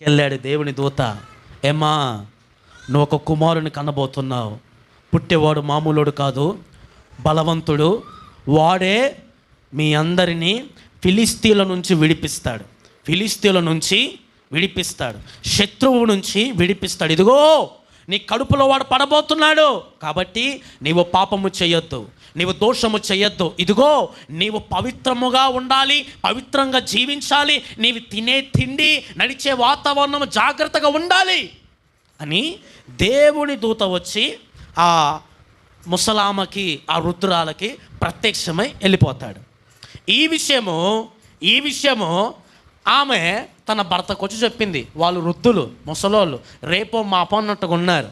వెళ్ళాడు దేవుని దూత. ఏమా నువ్వు ఒక కుమారుని కనబోతున్నావు. పుట్టేవాడు మామూలుడు కాదు బలవంతుడు. వాడే మీ అందరినీ ఫిలిస్తీన్ల నుంచి విడిపిస్తాడు. ఫిలిస్తీన్ల నుంచి విడిపిస్తాడు. శత్రువు నుంచి విడిపిస్తాడు. ఇదిగో నీ కడుపులో వాడు పడబోతున్నాడు. కాబట్టి నీవు పాపము చేయొద్దు. నీవు దోషము చేయొద్దు. ఇదిగో నీవు పవిత్రముగా ఉండాలి పవిత్రంగా జీవించాలి నీవు తినే తిండి నడిచే వాతావరణం జాగ్రత్తగా ఉండాలి అని దేవుని దూత వచ్చి ఆ ముసలామకి ఆ రుద్రాలకి ప్రత్యక్షమై వెళ్ళిపోతాడు. ఈ విషయము ఈ విషయము ఆమె తన భర్తకు వచ్చి చెప్పింది. వాళ్ళు వృద్ధులు ముసలోళ్ళు రేపో మాపో అన్నట్టుగా ఉన్నారు.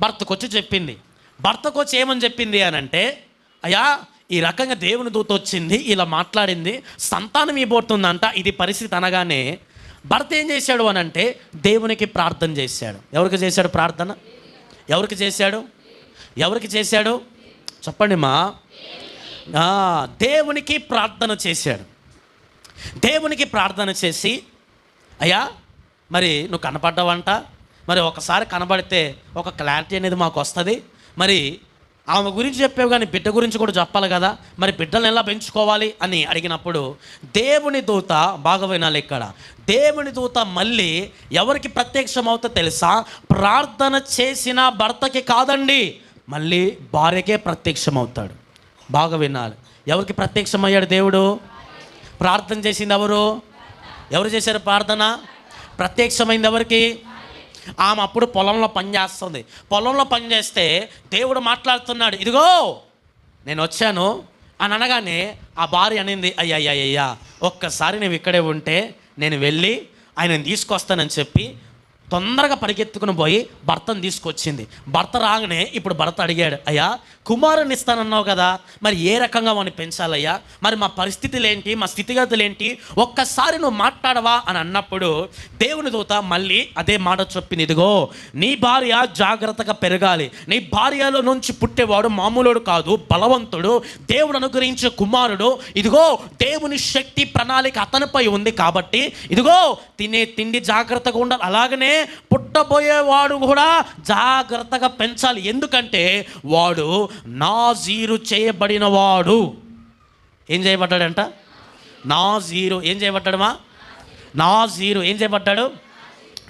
భర్తకు వచ్చి చెప్పింది. భర్తకు వచ్చి ఏమని చెప్పింది అని అంటే అయ్యా ఈ రకంగా దేవుని దూత వచ్చింది ఇలా మాట్లాడింది సంతానం ఇవ్వబోతుందంట ఇది పరిస్థితి అనగానే భర్త ఏం చేశాడు అని అంటే దేవునికి ప్రార్థన చేశాడు. ఎవరికి చేశాడు ప్రార్థన? ఎవరికి చేశాడు? ఎవరికి చేశాడు? చెప్పండి మా. దేవునికి ప్రార్థన చేశాడు. దేవునికి ప్రార్థన చేసి అయ్యా మరి నువ్వు కనపడ్డావంట? మరి ఒకసారి కనబడితే ఒక క్లారిటీ అనేది మాకు వస్తుంది. మరి ఆమె గురించి చెప్పావు కానీ బిడ్డ గురించి కూడా చెప్పాలి కదా. మరి బిడ్డలను ఎలా పెంచుకోవాలి అని అడిగినప్పుడు దేవుని దూత బాగా వినాలి ఇక్కడ. దేవుని దూత మళ్ళీ ఎవరికి ప్రత్యక్షం అవుతుందో తెలుసా? ప్రార్థన చేసిన భర్తకి కాదండి. మళ్ళీ భార్యకే ప్రత్యక్షం అవుతాడు బాగా వినాలి. ఎవరికి ప్రత్యక్షమయ్యాడు దేవుడు? ప్రార్థన చేసింది ఎవరు? ఎవరు చేశారు ప్రార్థన? ప్రత్యక్షమైంది ఎవరికి? ఆమె అప్పుడు పొలంలో పనిచేస్తుంది పొలంలో పనిచేస్తే దేవుడు మాట్లాడుతున్నాడు ఇదిగో నేను వచ్చాను. అని అనగానే ఆ భార్య అనింది అయ్యా అయ్యా అయ్యా ఒక్కసారి నువ్వు ఇక్కడే ఉంటే నేను వెళ్ళి ఆయనను తీసుకొస్తానని చెప్పి తొందరగా పరిగెత్తుకుని పోయి భర్తను తీసుకొచ్చింది. భర్త రాగానే ఇప్పుడు భర్త అడిగాడు అయ్యా కుమారుని ఇస్తానన్నావు కదా మరి ఏ రకంగా వాడిని పెంచాలయ్యా? మరి మా పరిస్థితులు ఏంటి మా స్థితిగతులు ఏంటి ఒక్కసారి నువ్వు మాట్లాడవా? అని అన్నప్పుడు దేవుని దూత మళ్ళీ అదే మాట చెప్పింది ఇదిగో నీ భార్య జాగ్రత్తగా పెరగాలి. నీ భార్యలో నుంచి పుట్టేవాడు మామూలుడు కాదు బలవంతుడు దేవుడు అనుగ్రహించే కుమారుడు. ఇదిగో దేవుని శక్తి ప్రణాళిక అతనిపై ఉంది కాబట్టి ఇదిగో తినే తిండి జాగ్రత్తగా ఉండాలి. అలాగనే పుట్టబోయేవాడు కూడా జాగ్రత్తగా పెంచాలి. ఎందుకంటే వాడు నాజీరు చేయబడిన వాడు. ఏం చేయబడ్డాడంట? నాజీరు. ఏం చేయబడ్డాడమా నాజీరు. ఏం చేయబడ్డాడు?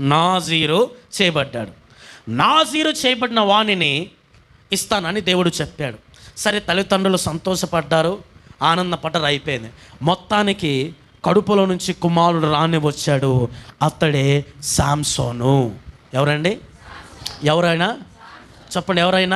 నాజీరు చేయబడ్డాడు. నాజీరు చేయబడిన వాణిని ఇస్తానని దేవుడు చెప్పాడు. సరే తల్లిదండ్రులు సంతోషపడ్డారు ఆనందపడ్డారు అయిపోయింది. మొత్తానికి కడుపులో నుంచి కుమారుడు రాని వచ్చాడు. అతడే శాంసోను ఎవరండి? ఎవరైనా? చెప్పండి ఎవరైనా?